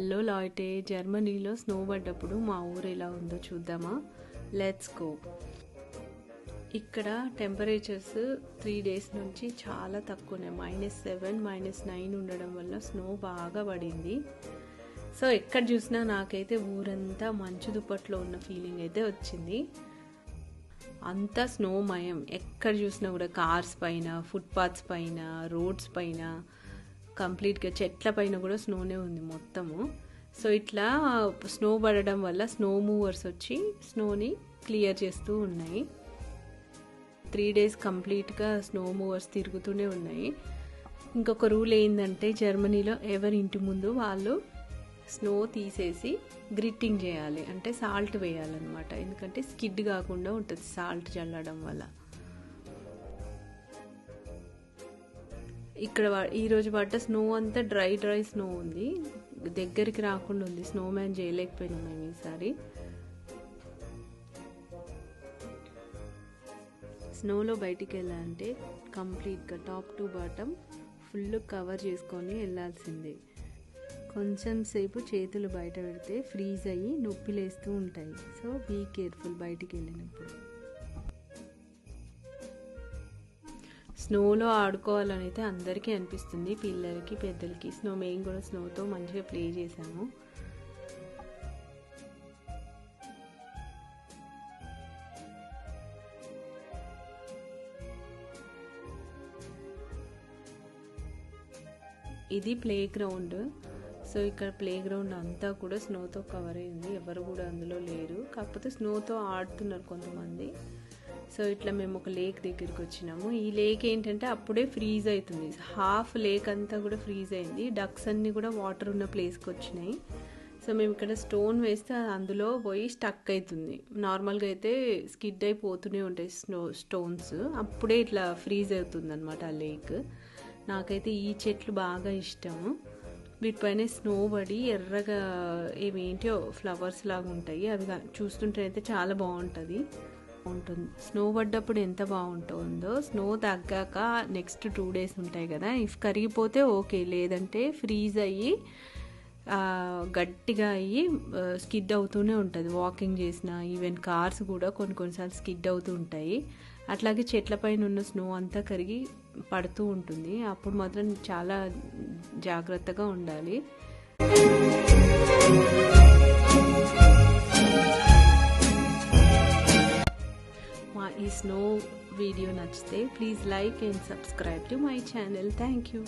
Hello లాయిటే జర్మనీలో snow పడ్డప్పుడు మా ఊరు ఎలా ఉందో చూద్దామా? లెట్స్ గో ఇక్కడ టెంపరేచర్స్ త్రీ డేస్ నుంచి చాలా తక్కువనే. మైనస్ సెవెన్ మైనస్ నైన్ ఉండడం వల్ల స్నో బాగా పడింది. సో ఎక్కడ చూసినా నాకైతే ఊరంతా మంచు దుప్పట్లో ఉన్న ఫీలింగ్ అయితే వచ్చింది. అంతా స్నోమయం. ఎక్కడ చూసినా కూడా కార్స్ పైన ఫుట్పాత్స్ పైన రోడ్స్ పైన కంప్లీట్గా చెట్ల పైన కూడా స్నోనే ఉంది మొత్తము. సో ఇట్లా స్నో పడడం వల్ల స్నో మూవర్స్ వచ్చి స్నోని క్లియర్ చేస్తూ ఉన్నాయి. త్రీ డేస్ కంప్లీట్గా స్నో మూవర్స్ తిరుగుతూనే ఉన్నాయి. ఇంకొక రూల్ ఏంటంటే జర్మనీలో ఎవరి ఇంటి ముందు వాళ్ళు స్నో తీసేసి గ్రిట్టింగ్ చేయాలి. అంటే సాల్ట్ వేయాలన్నమాట. ఎందుకంటే స్కిడ్ కాకుండా ఉంటుంది సాల్ట్ చల్లడం వల్ల. ఇక్కడ ఈరోజు పడ్డ స్నో అంతా డ్రై డ్రై స్నో ఉంది. దగ్గరికి రాకుండా ఉంది. స్నో మ్యాన్ చేయలేకపోయినాం మేము ఈసారి. స్నోలో బయటికి వెళ్ళాలంటే కంప్లీట్గా top to bottom full cover చేసుకొని వెళ్ళాల్సిందే. కొంచెం సేపు చేతులు బయట పెడితే ఫ్రీజ్ అయ్యి నొప్పి లేస్తూ ఉంటాయి. సో బీ కేర్ఫుల్ బయటికి వెళ్ళినప్పుడు. స్నోలో ఆడుకోవాలని అయితే అందరికీ అనిపిస్తుంది పిల్లలకి పెద్దలకి. స్నో మేము కూడా స్నోతో మంచిగా ప్లే చేసాము ఇది ప్లే గ్రౌండ్. సో ఇక్కడ ప్లే గ్రౌండ్ అంతా కూడా స్నోతో కవర్ అయింది. ఎవరు కూడా అందులో లేరు. కాకపోతే స్నోతో ఆడుతున్నారు కొంతమంది. సో ఇట్లా మేము ఒక లేక్ దగ్గరికి వచ్చినాము. ఈ లేక్ ఏంటంటే అప్పుడే ఫ్రీజ్ అవుతుంది హాఫ్ లేక్ అంతా కూడా ఫ్రీజ్ అయింది. డక్స్ అన్నీ కూడా వాటర్ ఉన్న ప్లేస్కి వచ్చినాయి. సో మేము ఇక్కడ స్టోన్ వేస్తే అందులో పోయి స్టక్ అవుతుంది నార్మల్గా అయితే స్కిడ్ అయిపోతూనే ఉంటాయి స్నో స్టోన్స్ అప్పుడే ఇట్లా ఫ్రీజ్ అవుతుంది అనమాట ఆ లేక్ నాకైతే ఈ చెట్లు బాగా ఇష్టము. వీటిపైన స్నో పడి ఎర్రగా ఏమేంటో ఫ్లవర్స్ లాగా ఉంటాయి. అవి చూస్తుంటే అయితే చాలా బాగుంటుంది. ఉంటుంది. స్నో పడ్డప్పుడు ఎంత బాగుంటుందో స్నో తగ్గాక నెక్స్ట్ టూ డేస్ ఉంటాయి కదా ఇఫ్ కరిగిపోతే ఓకే లేదంటే ఫ్రీజ్ అయ్యి గట్టిగా అయ్యి స్కిడ్ అవుతూనే ఉంటుంది. వాకింగ్ చేసిన ఈవెన్ కార్స్ కూడా కొన్ని కొన్నిసార్లు స్కిడ్ అవుతూ ఉంటాయి. అట్లాగే చెట్ల పైన ఉన్న స్నో అంతా కరిగి పడుతూ ఉంటుంది. అప్పుడు మాత్రం చాలా జాగ్రత్తగా ఉండాలి. మా ఈ స్నో వీడియో నచ్చితే please like and subscribe to my channel thank you